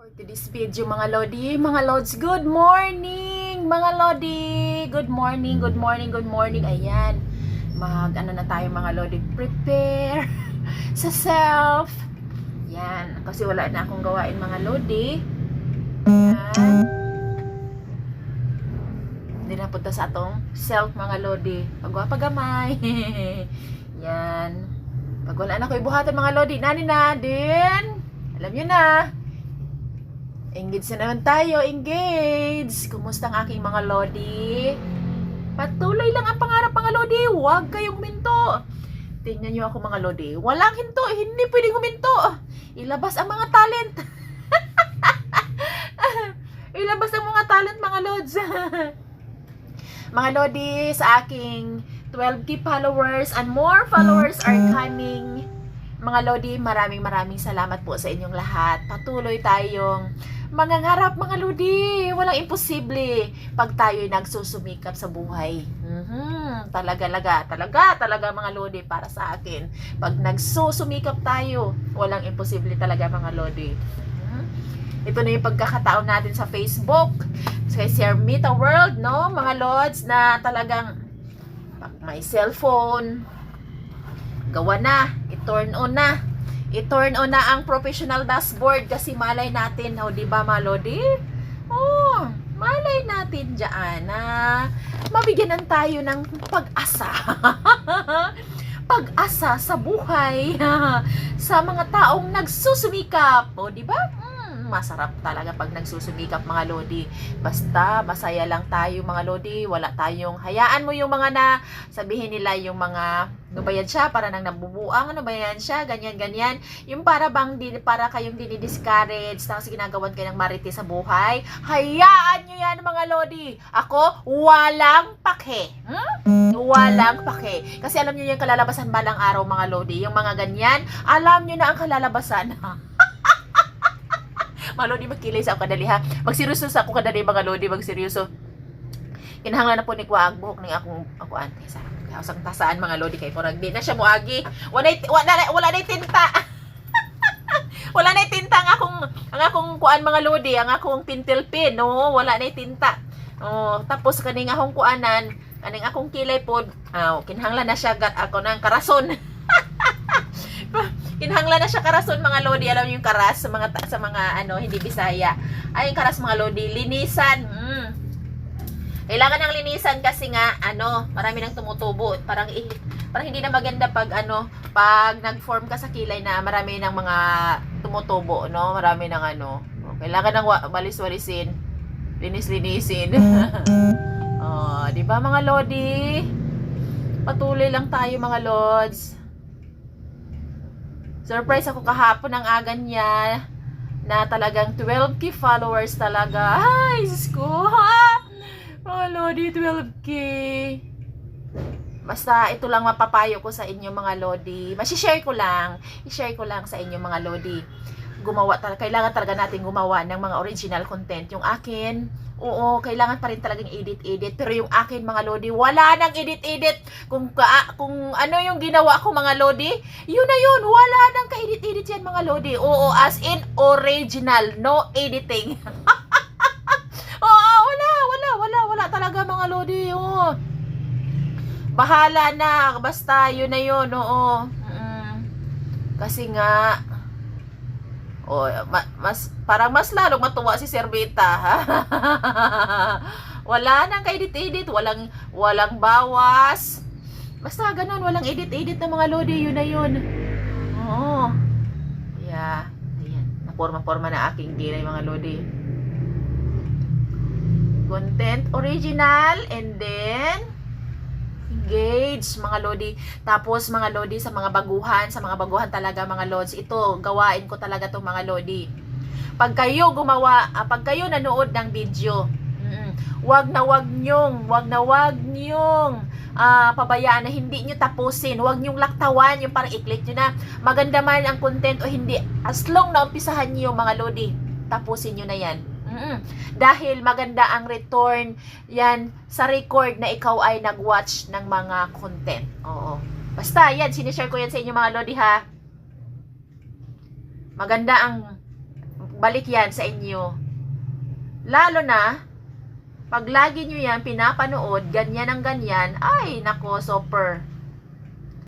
For today's video mga Lodi, mga Lods, good morning! Mga Lodi, good morning, good morning, good morning. Ayan, mag ano na tayo mga Lodi, prepare sa self. Yan, kasi wala na akong gawain mga Lodi. Yan. Hindi na punta sa atong self mga Lodi. Pagwapagamay. Yan. Pag wala na ko ibuhatan mga Lodi, nani na din. Alam nyo na. Engage na naman tayo, engage! Kumusta ang aking mga Lodi? Patuloy lang ang pangarap mga Lodi, huwag kayong minto! Tingnan nyo ako mga Lodi, walang hinto, hindi pwedeng huminto! Ilabas ang mga talent! Ilabas ang mga talent mga Lods! mga Lodi, sa aking 12k followers and more followers are coming. Mga Lodi, maraming maraming salamat po sa inyong lahat. Patuloy tayong mangangarap mga Lodi. Walang imposible pag tayo'y nagsusumikap sa buhay. Mhm, Talaga, talaga, talaga, talaga mga Lodi para sa akin. Pag nagsusumikap tayo, walang imposible talaga mga Lodi. Mhm. Ito na yung pagkakataon natin sa Facebook. Sa Sir Mita World, no? Mga Lods na talagang may cellphone, gawa na, i-turn on na. I-turn on na ang professional dashboard kasi malay natin, oh, di ba Malodi? Oh, malay natin diyan na mabigyanan tayo ng pag-asa. pag-asa sa buhay sa mga taong nagsusumikap, o di ba? Masarap talaga pag nagsusumikap mga lodi. Basta masaya lang tayo mga lodi, wala tayong hayaan mo yung mga na sabihin nila yung mga ano ba yan siya, para nang nabubuang, ano ba yan siya, ganyan, ganyan. Yung para bang, din, para kayong dinidiscourage, tapos ginagawan kayo ng mariti sa buhay. Hayaan nyo yan mga lodi. Ako, walang pake. Hmm? Walang pake. Kasi alam nyo yung kalalabasan balang araw mga lodi, yung mga ganyan, alam nyo na ang kalalabasan. mga lodi, magkilay sa ako kadali ha. Magseryoso sa ako kadali mga lodi, magseryoso. Kinahanglan na po ni Kuwag buhok ng akong ako ante sa Kausang tasaan mga lodi kay Murag di na siya moagi. Wala wala wala na tinta. wala na tinta ang akong ang akong kuan mga lodi, ang akong pintil pin, no, wala na tinta. Oh, tapos kaning akong kuanan, kaning akong kilay pod, ah, kinahanglan na siya gat ako ng karason. kinahanglan na siya karason mga lodi, alam niyo yung karas sa mga sa mga ano hindi Bisaya. Ay yung karas mga lodi, linisan. Mm. Kailangan ng linisan kasi nga ano, marami nang tumutubo. Parang parang hindi na maganda pag ano, pag nag-form ka sa kilay na marami ng mga tumutubo, no? Marami ng ano. Kailangan ng wa- walis-walisin. Linis-linisin. oh, 'di ba mga lodi? Patuloy lang tayo mga lods. Surprise ako kahapon ng aga niya na talagang 12k followers talaga. Ay, Diyos ko, ha? Oh, Lodi, 12k. Basta ito lang mapapayo ko sa inyo mga Lodi. Masishare ko lang. I-share ko lang sa inyo mga Lodi. Gumawa talaga, kailangan talaga natin gumawa ng mga original content. Yung akin, oo, kailangan pa rin talagang edit-edit. Pero yung akin mga Lodi, wala nang edit-edit. Kung, ka, kung ano yung ginawa ko mga Lodi, yun na yun. Wala nang ka-edit-edit yan mga Lodi. Oo, as in original. No editing. Oo, wala, wala, wala, wala talaga mga Lodi. Oo. Bahala na. Basta, yun na yun. Oo. Mm. Kasi nga, oh, ma- mas, parang mas lalong matuwa si ha? wala nang ka-edit-edit. Walang, walang bawas. Basta ganun, walang edit-edit na mga Lodi. Yun na yun. Oo. Yeah. Ayan. Naporma-porma na aking gilay mga Lodi content original and then engage mga lodi. Tapos mga lodi sa mga baguhan sa mga baguhan talaga mga lods ito gawain ko talaga tong mga lodi. Pag kayo gumawa ah, pag kayo nanood ng video mm, wag na wag nyong wag na wag nyong ah, pabayaan na hindi nyo tapusin. Wag nyong laktawan yung parang i-click nyo na maganda man ang content o hindi. As long na umpisahan nyo mga lodi tapusin nyo na yan Mm-mm. Dahil maganda ang return yan sa record na ikaw ay nag-watch ng mga content. Oo. Basta, yan, sinishare ko yan sa inyo mga lodi ha. Maganda ang balik yan sa inyo. Lalo na, pag lagi nyo yan pinapanood, ganyan ang ganyan, ay, nako, super.